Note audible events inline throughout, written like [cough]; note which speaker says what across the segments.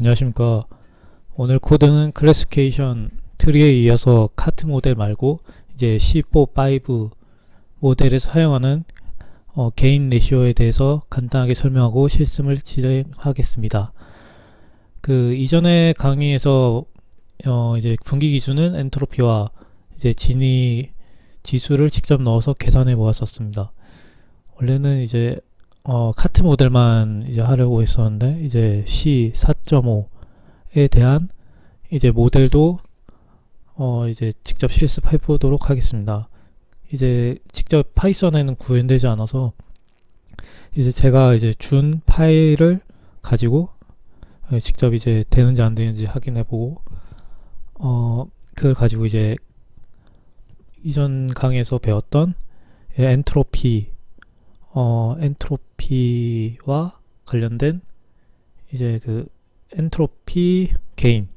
Speaker 1: 안녕하십니까. 오늘 코드는 클래시피케이션 트리에 이어서 카트 모델 말고 이제 C4, 5 모델에서 사용하는 어, 개인 레시오에 대해서 간단하게 설명하고 실습을 진행하겠습니다. 그 이전의 강의에서 어, 이제 분기 기준은 엔트로피와 이제 진위 지수를 직접 넣어서 계산해 보았었습니다. 원래는 이제 어, 카트 모델만 이제 하려고 했었는데 이제 C 4.5에 대한 이제 모델도 어, 이제 직접 실습해 보도록 하겠습니다. 이제 직접 파이썬에는 구현되지 않아서 이제 제가 이제 준 파일을 가지고 어, 직접 이제 되는지 안 되는지 확인해 보고 어 그걸 가지고 이제 이전 강의에서 배웠던 엔트로피 어 엔트로피와 관련된 이제 그 엔트로피 게인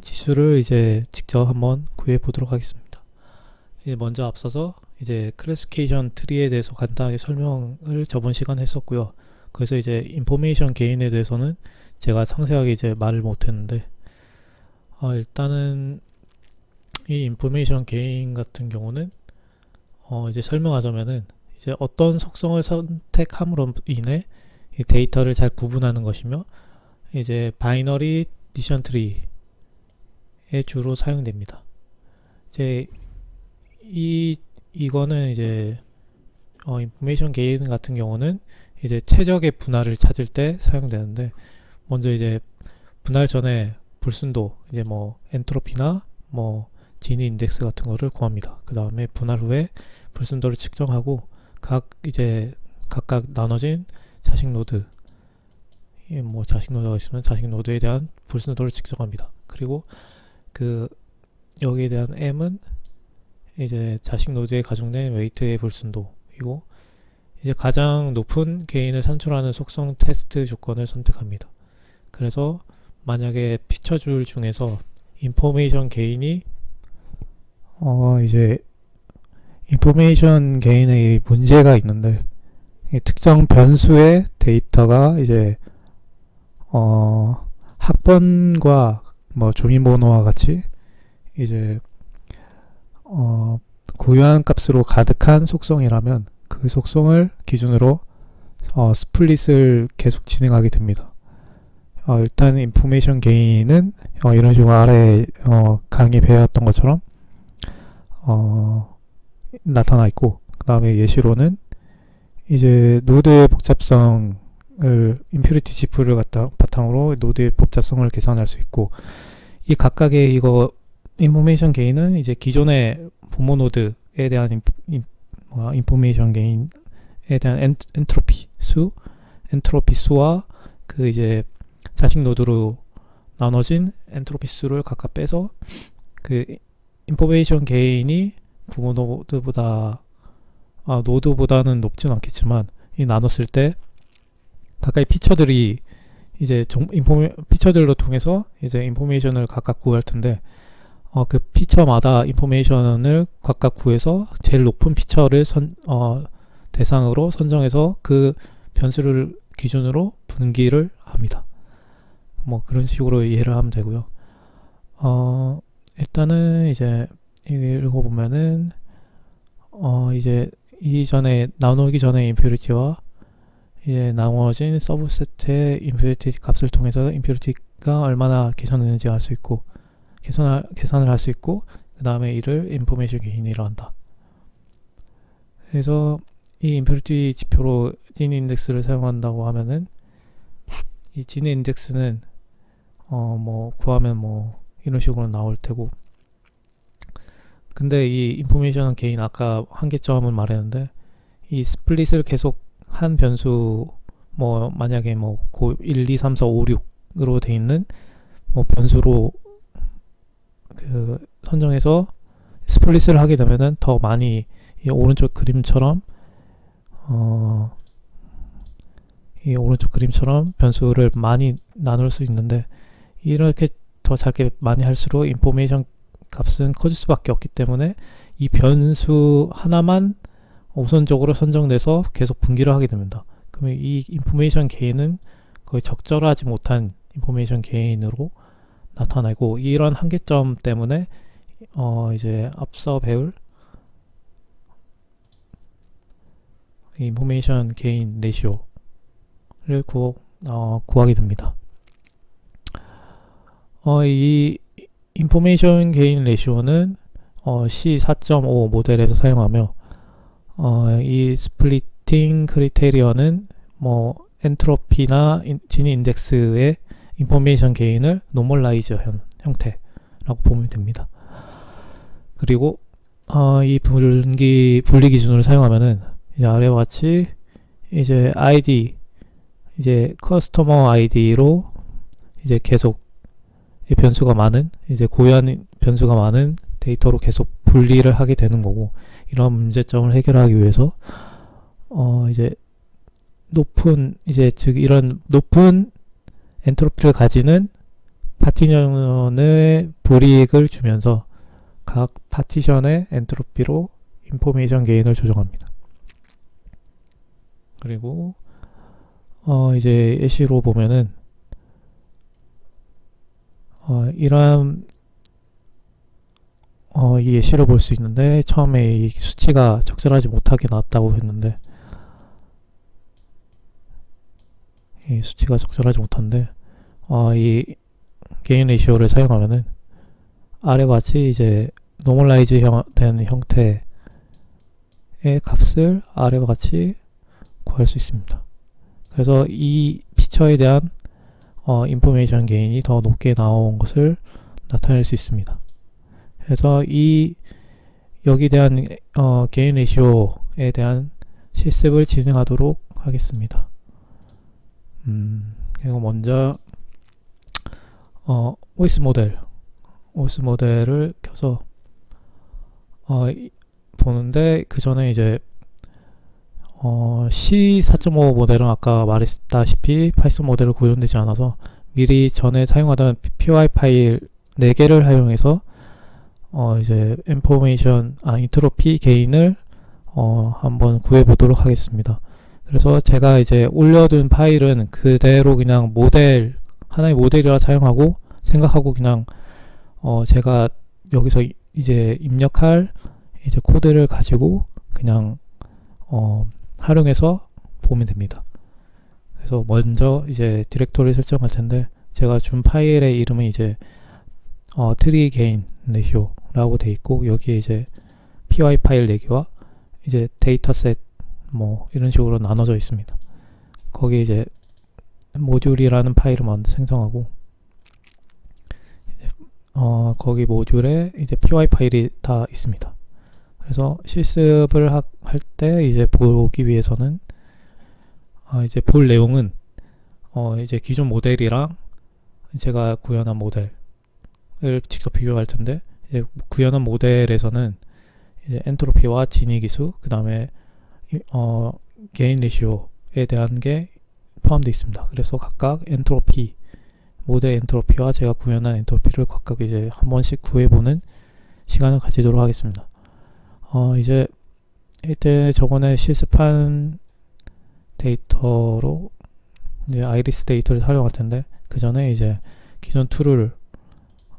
Speaker 1: 지수를 이제 직접 한번 구해 보도록 하겠습니다. 이제 먼저 앞서서 이제 클래시피케이션 트리에 대해서 간단하게 설명을 저번 시간 했었고요. 그래서 이제 인포메이션 게인에 대해서는 제가 상세하게 이제 말을 못 했는데 어, 일단은 이 인포메이션 게인 같은 경우는 어, 이제 설명하자면은 이제 어떤 속성을 선택함으로 인해 이 데이터를 잘 구분하는 것이며 이제 바이너리 디션 트리에 주로 사용됩니다. 이제 이 이거는 이제 어, 인포메이션 게인 같은 경우는 이제 최적의 분할을 찾을 때 사용되는데 먼저 이제 분할 전에 불순도 이제 뭐 엔트로피나 뭐 지니 인덱스 같은 거를 구합니다. 그 다음에 분할 후에 불순도를 측정하고 각 이제 각각 나눠진 자식 노드 예, 뭐 자식 노드가 있으면 자식 노드에 대한 불순도를 측정합니다. 그리고 그 여기에 대한 m은 이제 자식 노드에 가중된 웨이트의 불순도이고 이제 가장 높은 게인을 산출하는 속성 테스트 조건을 선택합니다. 그래서 만약에 피처줄 중에서 인포메이션 게인이 어 이제 인포메이션 게인에 문제가 있는데 이 특정 변수의 데이터가 이제 어 학번과 뭐 주민번호와 같이 이제 어 고유한 값으로 가득한 속성이라면 그 속성을 기준으로 어 스플릿을 계속 진행하게 됩니다. 어, 일단 인포메이션 게인은 어, 이런 식으로 아래 어, 강의 배웠던 것처럼 어, 나타나 있고 그 다음에 예시로는 이제 노드의 복잡성을 인피니티 지프를 갖다 바탕으로 노드의 복잡성을 계산할 수 있고 이 각각의 이거 인포메이션 게인은 이제 기존의 부모 노드에 대한 인포메이션 게인에 대한 엔, 엔트로피 수 엔트로피 수와 그 이제 자식 노드로 나눠진 엔트로피 수를 각각 빼서 그 인포메이션 게인이 부모 노드보다 아, 노드보다는 높진 않겠지만 이 나눴을 때 각각의 피처들이 이제 종, 인포메, 피처들로 통해서 이제 인포메이션을 각각 구할 텐데 어, 그 피처마다 인포메이션을 각각 구해서 제일 높은 피처를 선, 어, 대상으로 선정해서 그 변수를 기준으로 분기를 합니다. 뭐 그런 식으로 이해를 하면 되고요. 어, 일단은 이제 읽어보면은 어, 이제 이전에 나누기 전에 임퓨리티와 이제 나누어진 서브셋의 임퓨리티 값을 통해서 임퓨리티가 얼마나 계산되는지 알 수 있고 계산할, 계산을 할 수 있고 그 다음에 이를 인포메이션 게인이라 한다. 그래서 이 임퓨리티 지표로 진 인덱스를 사용한다고 하면은 이진 인덱스는 어 뭐 구하면 뭐 이런 식으로 나올 테고 근데 이 인포메이션 게인 아까 한계점을 말했는데 이 스플릿을 계속 한 변수 뭐 만약에 뭐 고 1, 2, 3, 4, 5, 6으로 돼 있는 뭐 변수로 그 선정해서 스플릿을 하게 되면은 더 많이 이 오른쪽 그림처럼 어, 이 오른쪽 그림처럼 변수를 많이 나눌 수 있는데 이렇게 더 작게 많이 할수록 인포메이션 값은 커질 수밖에 없기 때문에 이 변수 하나만 우선적으로 선정돼서 계속 분기를 하게 됩니다. 그러면 이 인포메이션 게인은 거의 적절하지 못한 인포메이션 게인으로 나타내고 이런 한계점 때문에 어 이제 앞서 배울 인포메이션 게인 레시오를 구, 어, 구하게 됩니다. 어, 이 인포메이션 게인 레시오는 어, C4.5 모델에서 사용하며 어, 이 스플리팅 크리테리어는 뭐 엔트로피나 인, 진위 인덱스의 인포메이션 게인을 노멀라이즈 형, 형태라고 보면 됩니다. 그리고 어, 이 분기 분리 기준을 사용하면은 아래와 같이 이제 ID 이제 커스터머 아이디로 이제 계속 이 변수가 많은 이제 고유한 변수가 많은 데이터로 계속 분리를 하게 되는 거고 이런 문제점을 해결하기 위해서 어 이제 높은 이제 즉 이런 높은 엔트로피를 가지는 파티션의 불이익을 주면서 각 파티션의 엔트로피로 인포메이션 게인을 조정합니다. 그리고 어 이제 예시로 보면은 어 이러한 어, 이 예시를 볼 수 있는데 처음에 이 수치가 적절하지 못하게 나왔다고 했는데 이 수치가 적절하지 못한데 어, 이 게인 레시오를 사용하면은 아래와 같이 이제 노멀라이즈 형, 된 형태의 값을 아래와 같이 구할 수 있습니다. 그래서 이 피처에 대한 어, 인포메이션 게인이 더 높게 나온 것을 나타낼 수 있습니다. 그래서 이 여기 대한 어, 게인 레시오에 대한 실습을 진행하도록 하겠습니다. 음, 그리고 먼저 어, OS 모델 OS 모델을 켜서 어, 이- 보는데 그 전에 이제 어, C4.5 모델은 아까 말했다시피 파이썬 모델을 구현되지 않아서 미리 전에 사용하던 PY 파일 4개를 사용해서 어 이제 인포메이션 아 인트로피 게인을 어 한번 구해 보도록 하겠습니다. 그래서 제가 이제 올려둔 파일은 그대로 그냥 모델 하나의 모델이라 사용하고 생각하고 그냥 어 제가 여기서 이- 이제 입력할 이제 코드를 가지고 그냥 어 활용해서 보면 됩니다. 그래서 먼저 이제 디렉토리 설정할 텐데 제가 준 파일의 이름은 이제 어, 트리 게인 레시오라고 돼 있고 여기에 이제 py 파일 4개와 이제 데이터셋 뭐 이런 식으로 나눠져 있습니다. 거기에 이제 모듈이라는 파일을 먼저 생성하고 어, 거기 모듈에 이제 py 파일이 다 있습니다. 그래서 실습을 할 때 이제 보기 위해서는 아, 이제 볼 내용은 어, 이제 기존 모델이랑 제가 구현한 모델 을 직접 비교할 텐데 이제 구현한 모델에서는 이제 엔트로피와 진위 기수 그 다음에 어 게인 레시오에 대한 게 포함되어 있습니다. 그래서 각각 엔트로피 모델 엔트로피와 제가 구현한 엔트로피를 각각 이제 한 번씩 구해보는 시간을 가지도록 하겠습니다. 어 이제 이때 저번에 실습한 데이터로 이제 아이리스 데이터를 활용할 텐데 그 전에 이제 기존 툴을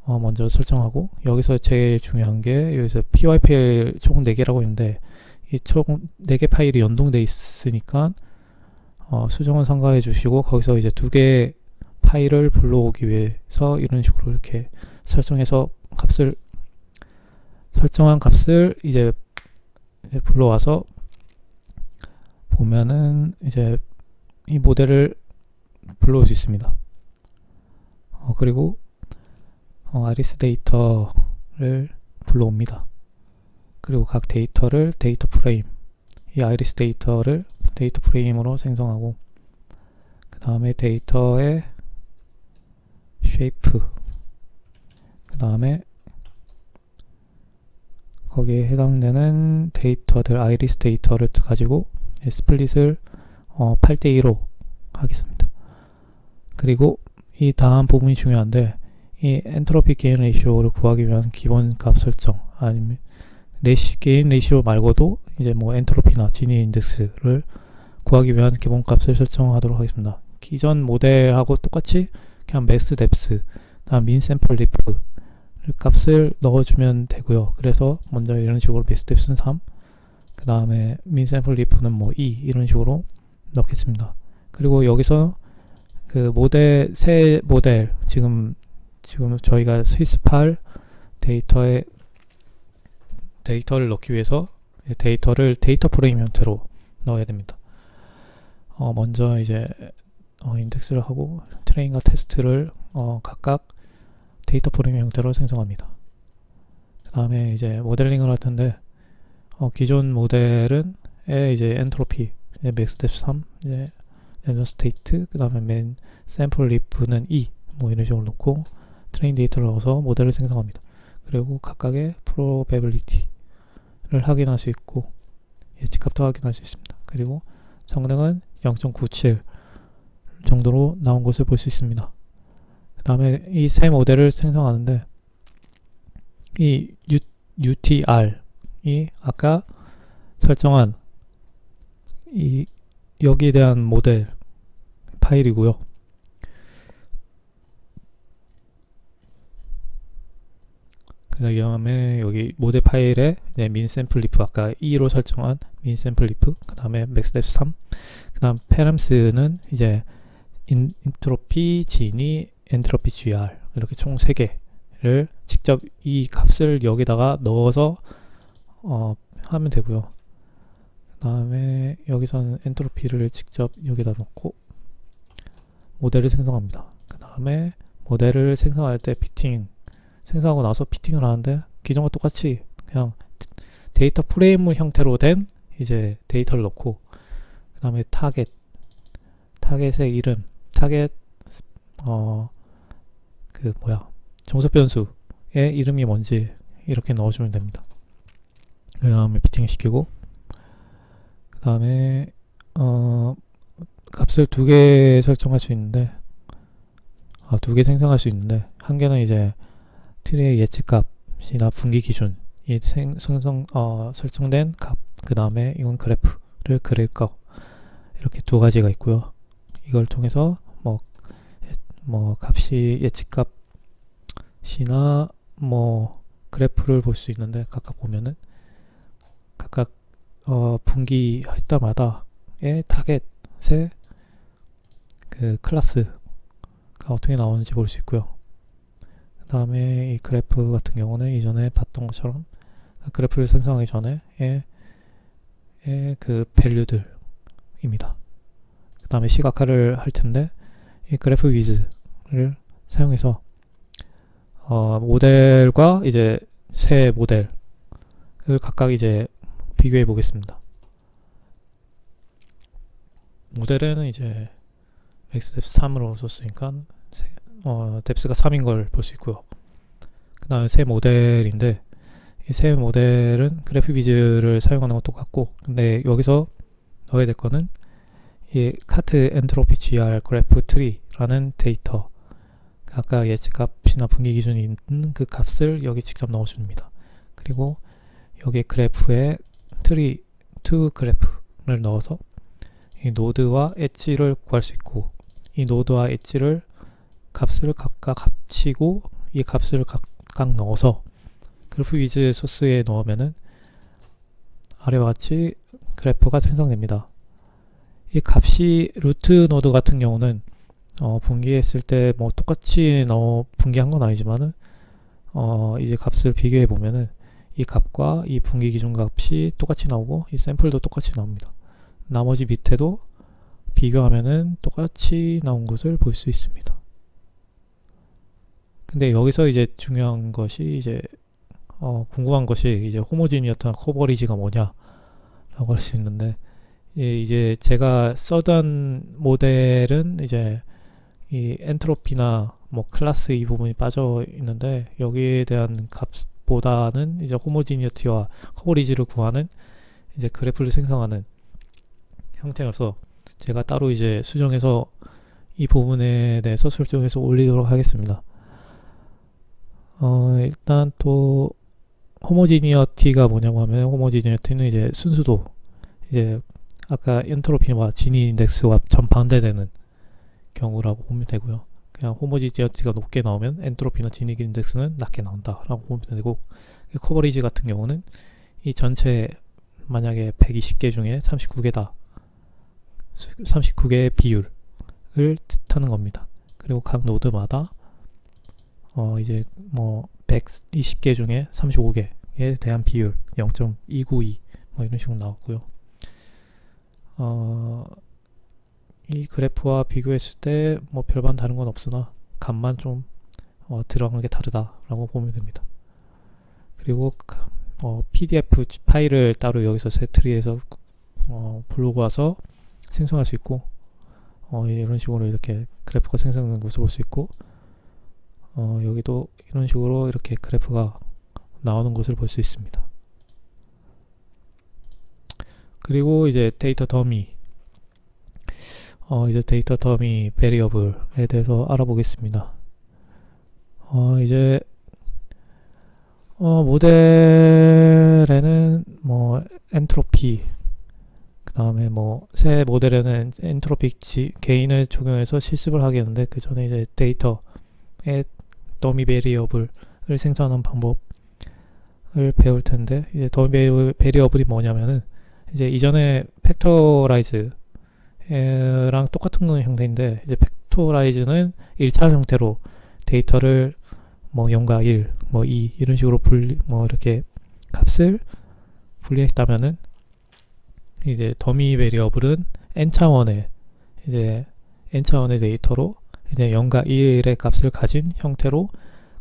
Speaker 1: 어, 먼저 설정하고 여기서 제일 중요한 게 여기서 py 파일 총 4개라고 있는데 이 총 4개 파일이 연동돼 있으니까 어, 수정은 삼가해 주시고 거기서 이제 두 개 파일을 불러오기 위해서 이런 식으로 이렇게 설정해서 값을 설정한 값을 이제, 이제 불러와서 보면은 이제 이 모델을 불러올 수 있습니다. 어, 그리고 어, 아리스 데이터를 불러옵니다. 그리고 각 데이터를 데이터 프레임, 이 아이리스 데이터를 데이터 프레임으로 생성하고 그 다음에 데이터의 쉐이프 그 다음에 거기에 해당되는 데이터들 아이리스 데이터를 가지고 스플릿을 어, 8대2로 하겠습니다. 그리고 이 다음 부분이 중요한데 이 엔트로피 게인 레이쇼를 구하기 위한 기본 값 설정 아니면 레시 게인 레이쇼 말고도 이제 뭐 엔트로피나 진위 인덱스를 구하기 위한 기본 값을 설정하도록 하겠습니다. 기존 모델하고 똑같이 그냥 맥스 뎁스 다음 민 샘플 리프 값을 넣어주면 되고요. 그래서 먼저 이런 식으로 맥스 뎁스는 3, 그 다음에 민 샘플 리프는 뭐 2 이런 식으로 넣겠습니다. 그리고 여기서 그 모델 새 모델 지금 지금 저희가 스위스8 데이터에 데이터를 넣기 위해서 데이터를 데이터 프레임 형태로 넣어야 됩니다. 어, 먼저 이제 어, 인덱스를 하고 트레인과 테스트를 어, 각각 데이터 프레임 형태로 생성합니다. 그 다음에 이제 모델링을 할 텐데 어, 기존 모델은 에 이제 엔트로피 이제 맥스텝 3 이제 랜덤 스테이트 그 다음에 맨 샘플 리프는 2 뭐 이런 식으로 놓고 트레인 데이터를 넣어서 모델을 생성합니다. 그리고 각각의 probability를 확인할 수 있고 예측값도 확인할 수 있습니다. 그리고 성능은 0.97 정도로 나온 것을 볼 수 있습니다. 그 다음에 이 새 모델을 생성하는데 이 U, UTR이 아까 설정한 이 여기에 대한 모델 파일이고요. 그 다음에 여기 모델 파일에 네, 민 샘플 리프 아까 2로 설정한 민 샘플 리프 그 다음에 맥스텝 3그 다음 페람스는 이제 인, 인트로피 진이 엔트로피 GR 이렇게 총 3개를 직접 이 값을 여기다가 넣어서 어, 하면 되고요. 그 다음에 여기서는 엔트로피를 직접 여기다 넣고 모델을 생성합니다. 그 다음에 모델을 생성할 때 피팅 생성하고 나서 피팅을 하는데 기존과 똑같이 그냥 데이터 프레임 형태로 된 이제 데이터를 넣고 그 다음에 타겟 타겟의 이름 타겟 어 그 뭐야 정석 변수의 이름이 뭔지 이렇게 넣어주면 됩니다. 그 다음에 피팅 시키고 그 다음에 어 값을 두 개 설정할 수 있는데 아, 두 개 생성할 수 있는데 한 개는 이제 트리의 예측값이나 분기 기준 이 생, 생성 어, 설정된 값 그 다음에 이건 그래프를 그릴 거 이렇게 두 가지가 있고요. 이걸 통해서 뭐, 값이 예측값이나 뭐 그래프를 볼 수 있는데 각각 보면은 각각 어, 분기할 때마다의 타겟의 그 클래스가 어떻게 나오는지 볼 수 있고요 그 다음에 이 그래프 같은 경우는 이전에 봤던 것처럼 그 그래프를 생성하기 전에 의, 그 밸류들입니다. 그 다음에 시각화를 할 텐데 이 그래프 위즈 를 사용해서 어, 모델과 이제 새 모델을 각각 이제 비교해 보겠습니다. 모델은 이제 맥스 3으로 썼으니까 어, 뎁스가 3인 걸 볼 수 있고요. 그 다음에 새 모델인데 이 새 모델은 그래프 비즈를 사용하는 것도 같고 근데 여기서 넣어야 될 거는 이 카트 엔트로피 GR 그래프 트리라는 데이터 아까 예측값이나 분기 기준이 있는 그 값을 여기 직접 넣어줍니다. 그리고 여기 그래프에 트리 투 그래프를 넣어서 이 노드와 엣지를 구할 수 있고 이 노드와 엣지를 값을 각각 합치고 이 값을 각각 넣어서 그래프 위즈 소스에 넣으면은 아래와 같이 그래프가 생성됩니다. 이 값이 루트 노드 같은 경우는 어, 분기했을 때 뭐 똑같이 넣어 분기한 건 아니지만은 어, 이제 값을 비교해 보면은 이 값과 이 분기 기준 값이 똑같이 나오고 이 샘플도 똑같이 나옵니다. 나머지 밑에도 비교하면은 똑같이 나온 것을 볼 수 있습니다. 근데 여기서 이제 중요한 것이 이제 어, 궁금한 것이 이제 호모지니어트나 커버리지가 뭐냐라고 할 수 있는데 예, 이제 제가 써던 모델은 이제 이 엔트로피나 뭐 클래스 이 부분이 빠져 있는데 여기에 대한 값보다는 이제 호모지니어티와 커버리지를 구하는 이제 그래프를 생성하는 형태여서 제가 따로 이제 수정해서 이 부분에 대해서 설정해서 올리도록 하겠습니다. 어, 일단 또 호모지니어티가 뭐냐고 하면 호모지니어티는 이제 순수도 이제 아까 엔트로피와 지니 인덱스와 전반대되는 경우라고 보면 되고요. 그냥 호모지니티가 높게 나오면 엔트로피나 지닉 인덱스는 낮게 나온다라고 보면 되고 이 커버리지 같은 경우는 이 전체 만약에 120개 중에 39개다 39개의 비율을 뜻하는 겁니다. 그리고 각 노드마다 어 이제 뭐 120개 중에 35개에 대한 비율 0.292 뭐 이런 식으로 나왔고요. 어, 이 그래프와 비교했을 때 뭐 별반 다른 건 없으나 값만 좀 어, 들어간 게 다르다라고 보면 됩니다. 그리고 가- 어, PDF 파일을 따로 여기서 세트리에서 어, 부르고 와서 생성할 수 있고 어, 이런 식으로 이렇게 그래프가 생성되는 것을 볼 수 있고 어, 여기도 이런 식으로 이렇게 그래프가 나오는 것을 볼 수 있습니다. 그리고 이제 데이터 더미 어, 이제 데이터 더미 베리어블에 대해서 알아보겠습니다. 어, 이제 어, 모델에는 뭐 엔트로피 그 다음에 뭐 새 모델에는 엔트로피 지, 개인을 적용해서 실습을 하겠는데 그 전에 이제 데이터의 더미 베리어블을 생성하는 방법을 배울 텐데 이제 더미 베리- 베리어블이 뭐냐면은 이제 이전에 팩토라이즈 랑 똑같은 형태인데 이제 팩토라이즈는 1차 형태로 데이터를 뭐 0과 1, 뭐 2 이런 식으로 분리 뭐 이렇게 값을 분리했다면은 이제 더미 베리어블은 n 차원의 이제 n 차원의 데이터로 이제 0과 1의 값을 가진 형태로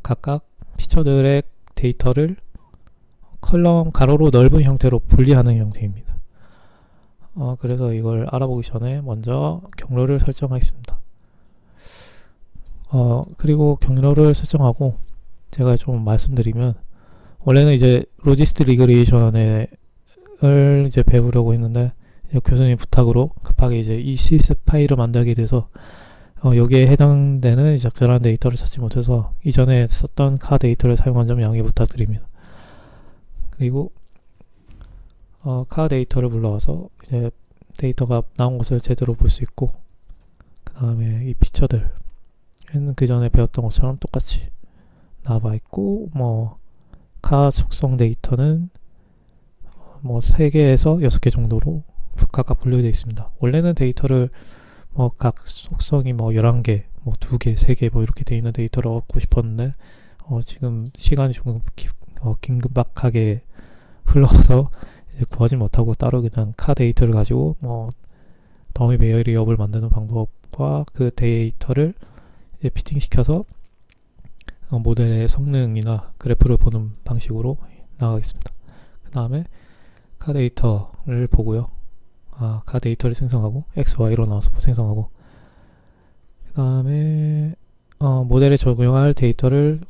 Speaker 1: 각각 피처들의 데이터를 컬럼 가로로 넓은 형태로 분리하는 형태입니다. 어, 그래서 이걸 알아보기 전에 먼저 경로를 설정하겠습니다. 어, 그리고 경로를 설정하고 제가 좀 말씀드리면 원래는 이제 로지스트 리그레이션을 이제 배우려고 했는데 교수님 부탁으로 급하게 이제 이 시스 파일을 만들게 돼서 어, 여기에 해당되는 적절한 데이터를 찾지 못해서 이전에 썼던 카 데이터를 사용한 점 양해 부탁드립니다. 그리고 어, 카 데이터를 불러와서 이제 데이터가 나온 것을 제대로 볼 수 있고 그 다음에 이 피처들은 그 전에 배웠던 것처럼 똑같이 나와 있고 뭐 카 속성 데이터는 뭐 3개에서 6개 정도로 부- 각각 분류되어 있습니다. 원래는 데이터를 뭐 각 속성이 뭐 11개, 뭐 2개, 3개 뭐 이렇게 되어 있는 데이터를 얻고 싶었는데 어 지금 시간이 조금 기, 어, 긴박하게 [laughs] 흘러서 구하지 못하고 따로 그냥 카 데이터를 가지고 뭐 더미 베어리업을 만드는 방법과 그 데이터를 피팅시켜서 어, 모델의 성능이나 그래프를 보는 방식으로 나가겠습니다. 그 다음에 카 데이터를 보고요. 아, 카 데이터를 생성하고 x, y로 나와서 생성하고 그 다음에 어, 모델에 적용할 데이터를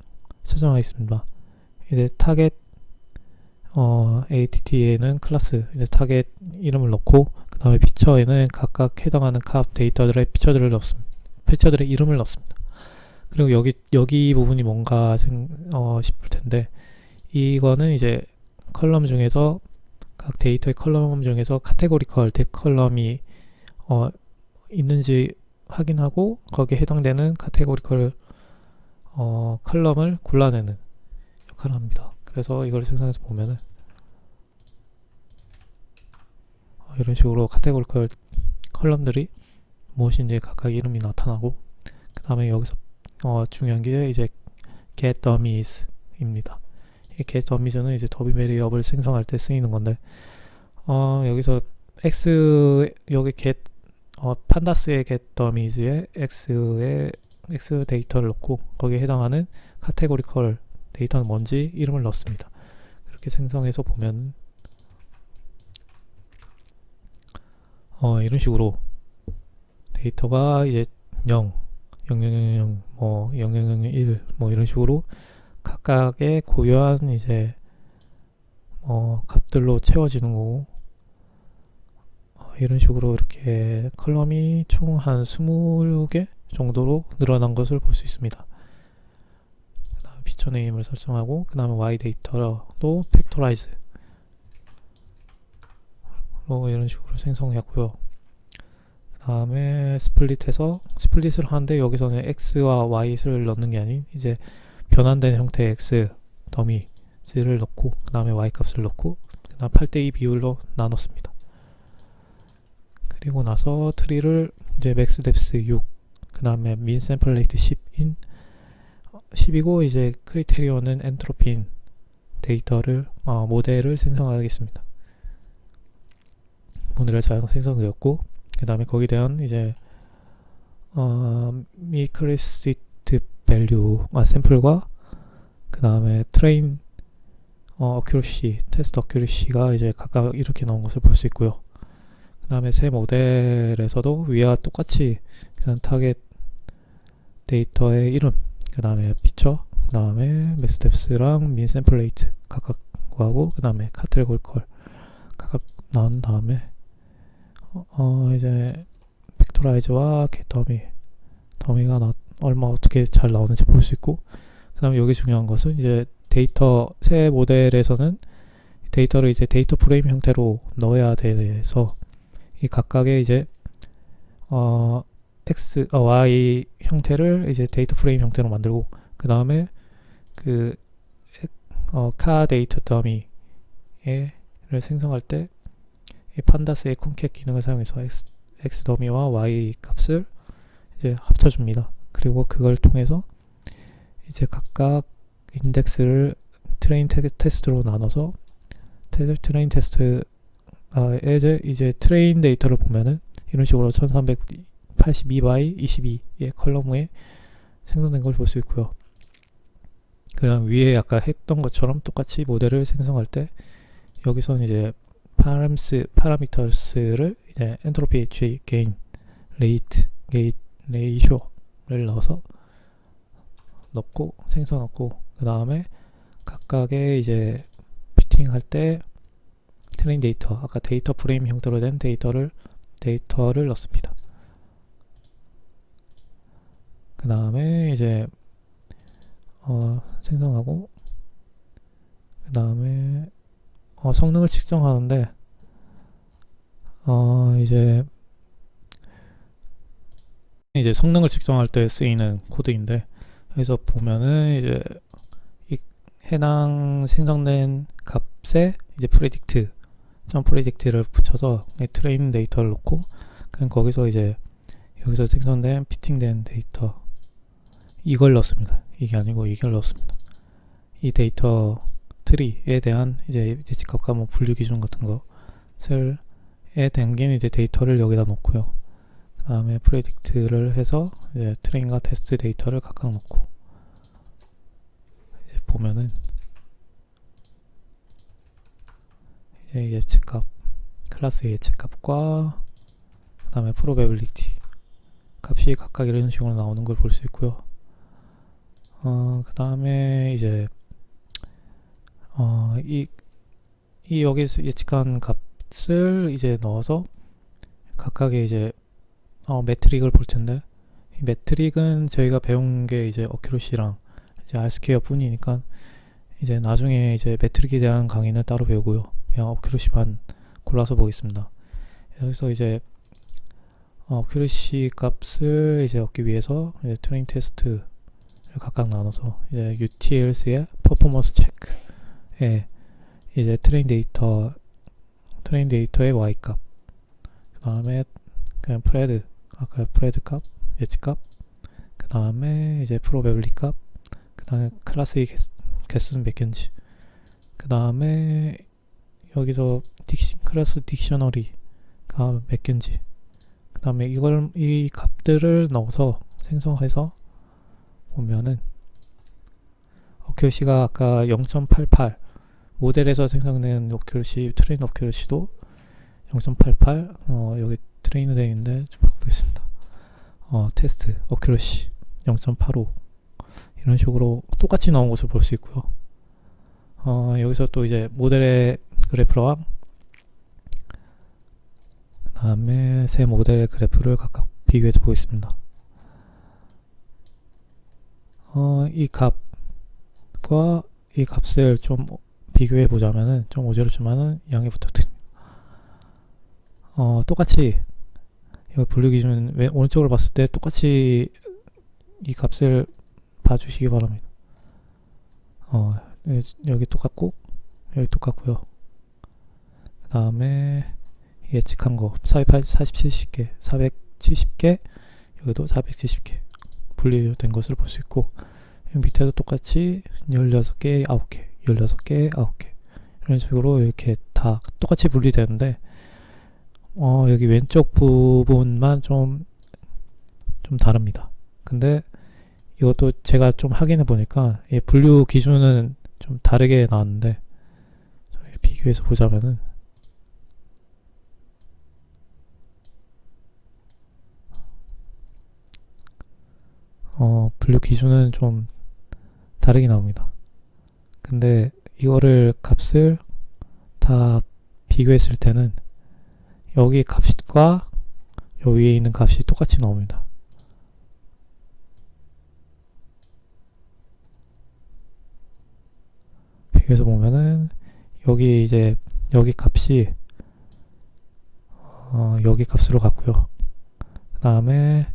Speaker 1: 설정하겠습니다. 이제 타겟 어, ATT에는 클래스 이제 타겟 이름을 넣고 그 다음에 피처에는 각각 해당하는 값 데이터들의 피처들을 넣습니다. 피처들의 이름을 넣습니다. 그리고 여기 여기 부분이 뭔가 생, 어, 싶을 텐데 이거는 이제 컬럼 중에서 각 데이터의 컬럼 중에서 카테고리컬 데 컬럼이 어, 있는지 확인하고 거기에 해당되는 카테고리컬 어, 컬럼을 골라내는 역할을 합니다. 그래서 이걸 생성해서 보면은 어, 이런 식으로 카테고리컬 컬럼들이 무엇인지 각각 이름이 나타나고 그 다음에 여기서 어, 중요한 게 이제 get dummies입니다. 이 get dummies는 이제 더비 베리어블 생성할 때 쓰이는 건데 어, 여기서 x 여기 get 어, 판다스의 get dummies에 x의 x 데이터를 넣고 거기에 해당하는 카테고리컬 데이터는 뭔지 이름을 넣습니다. 이렇게 생성해서 보면 어, 이런 식으로 데이터가 이제 0, 0000, 뭐 0001, 뭐 이런 식으로 각각의 고유한 이제 어, 값들로 채워지는 거고 어, 이런 식으로 이렇게 컬럼이 총 한 20개 정도로 늘어난 것을 볼 수 있습니다. 그 다음 피처 네임을 설정하고 그 다음에 y 데이터도 팩토라이즈 로 이런 식으로 생성했고요. 그 다음에 스플릿해서 스플릿을 하는데 여기서는 x와 y를 넣는 게 아닌 이제 변환된 형태의 x 더미를 넣고 그 다음에 y 값을 넣고 그 다음 8대2 비율로 나눴습니다. 그리고 나서 트리를 이제 맥스 뎁스 6, 그 다음에 민 샘플 레이트 10인 10이고 이제 크리테리온은 엔트로피인 데이터를 어, 모델을 생성하겠습니다. 모델을 잘 생성되었고 그 다음에 거기에 대한 이제 어, 미크리시트 밸류 아, 샘플과 그 다음에 트레인 어, 어큐러시 테스트 어큐러시가 이제 각각 이렇게 나온 것을 볼 수 있고요. 그 다음에 새 모델에서도 위와 똑같이 그냥 타겟 데이터의 이름 그 다음에 피처 그 다음에 맥스텝스랑 민 샘플 레이트 각각 구하고 그 다음에 카테고리 컬 각각 나온 다음에 어, 어, 이제 벡터라이즈와 겟 더미 더미가 나, 얼마 어떻게 잘 나오는지 볼 수 있고 그 다음에 여기 중요한 것은 이제 데이터 새 모델에서는 데이터를 이제 데이터 프레임 형태로 넣어야 돼서 이 각각의 이제 어 x 어, y 형태를 이제 데이터 프레임 형태로 만들고 그 다음에 그 어, 카 데이터 더미를 생성할 때 이 판다스의 콘캣 기능을 사용해서 x, x 더미와 y 값을 이제 합쳐줍니다. 그리고 그걸 통해서 이제 각각 인덱스를 트레인 테, 테스트로 나눠서 테, 트레인 테스트 아, 이제 이제 트레인 데이터를 보면은 이런 식으로 1382 by 22의 컬럼에 생성된 걸 볼 수 있고요. 그다음 위에 아까 했던 것처럼 똑같이 모델을 생성할 때 여기서는 이제 파람스 파라미터스를 이제 엔트로피 H 게인 레이트 게이트 레이쇼를 넣어서 넣고 생성하고 그 다음에 각각의 이제 피팅할 때 트레인 데이터 아까 데이터 프레임 형태로 된 데이터를 데이터를 넣습니다. 그 다음에 이제 어, 생성하고 그 다음에 어, 성능을 측정하는데 어, 이제 이제 성능을 측정할 때 쓰이는 코드인데 여기서 보면은 이제 이 해당 생성된 값에 이제 프레딕트 점 프레딕트를 붙여서 이 트레인 데이터를 넣고 그냥 거기서 이제 여기서 생성된 피팅된 데이터 이걸 넣습니다. 이게 아니고 이걸 넣습니다. 이 데이터 트리에 대한 이제 예측값과 뭐 분류 기준 같은 것을에 담긴 이제 데이터를 여기다 놓고요. 그 다음에 프레딕트를 해서 이제 트레인과 테스트 데이터를 각각 놓고 이제 보면은 이제 예측값 클래스 예측값과 그 다음에 프로베빌리티 값이 각각 이런 식으로 나오는 걸 볼 수 있고요. 어, 그 다음에 이제 어, 이, 이 여기서 예측한 값을 이제 넣어서 각각의 이제 어, 매트릭을 볼 텐데 이 매트릭은 저희가 배운 게 이제 어큐러시랑 이제 알스퀘어 뿐이니까 이제 나중에 이제 매트릭에 대한 강의는 따로 배우고요. 그냥 어큐러시만 골라서 보겠습니다. 여기서 이제 어, 어큐러시 값을 이제 얻기 위해서 이제 트레인 테스트를 각각 나눠서 이제 UTLS의 퍼포먼스 체크에 이제 트레인 데이터 트레인 데이터의 y 값, 그 다음에 그냥 프레드 아까 프레드 값, 예측 값, 그 다음에 이제 프로베블리 값, 그 다음에 클래스의 개수, 개수는 몇 개인지, 그 다음에 여기서 딕시, 클래스 딕셔너리가 몇 개인지, 그 다음에 이걸 이 값들을 넣어서 생성해서 보면은 어큐러시가 아까 0.88 모델에서 생성된 어큐러시 트레인 어큐러시도 0.88 어, 여기 트레이너 되어 있는데 좀 바꾸겠습니다. 어, 테스트 어큐러시 0.85 이런 식으로 똑같이 나온 것을 볼 수 있고요. 어, 여기서 또 이제 모델의 그래프와 그 다음에 새 모델의 그래프를 각각 비교해서 보겠습니다. 어, 이 값과 이 값을 좀 비교해 보자면은 좀 어지럽지만은 양해 부탁드립니다. 어, 똑같이 이거 분류 기준 왼 오른쪽으로 봤을 때 똑같이 이 값을 봐주시기 바랍니다. 어 여기, 여기 똑같고 여기 똑같고요. 그 다음에 예측한 거 470개 470개 여기도 470개 분리된 것을 볼 수 있고 밑에도 똑같이 16개 9개 16개 9개 이런 식으로 이렇게 다 똑같이 분리되는데 어 여기 왼쪽 부분만 좀 좀 다릅니다. 근데 이것도 제가 좀 확인해 보니까 이 분류 기준은 좀 다르게 나왔는데 비교해서 보자면은 어 분류 기준은 좀 다르게 나옵니다. 근데 이거를 값을 다 비교했을 때는 여기 값과 요 위에 있는 값이 똑같이 나옵니다. 비교해서 보면은 여기 이제 여기 값이 어, 여기 값으로 갔고요. 그 다음에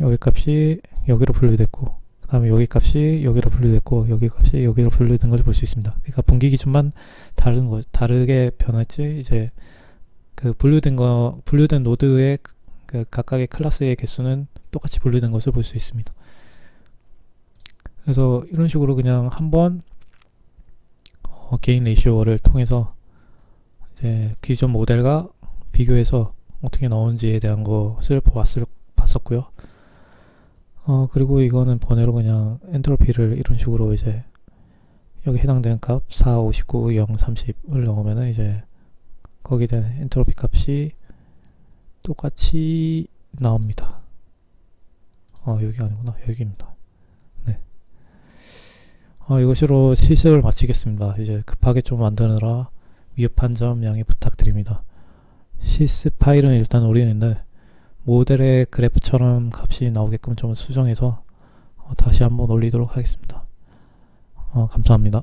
Speaker 1: 여기 값이 여기로 분류됐고 그 다음에 여기 값이 여기로 분류됐고 여기 값이 여기로 분류된 것을 볼 수 있습니다. 그러니까 분기 기준만 다른 거 다르게 변했지 이제 그 분류된 거 분류된 노드의 그- 그 각각의 클래스의 개수는 똑같이 분류된 것을 볼 수 있습니다. 그래서 이런 식으로 그냥 한번 어, 개인 레이쇼를 통해서 이제 기존 모델과 비교해서 어떻게 나오는지에 대한 것을 보았을, 봤었고요. 어, 그리고 이거는 번외로 그냥 엔트로피를 이런 식으로 이제 여기 해당되는 값 4, 59, 0, 30을 넣으면은 이제 거기에 대한 엔트로피 값이 똑같이 나옵니다. 어, 여기 아니구나. 여기입니다. 네. 어, 이것으로 실습을 마치겠습니다. 이제 급하게 좀 만드느라 위협한 점 양해 부탁드립니다. 실습 파일은 일단 올리는데 모델의 그래프처럼 값이 나오게끔 좀 수정해서 어, 다시 한번 올리도록 하겠습니다. 어, 감사합니다.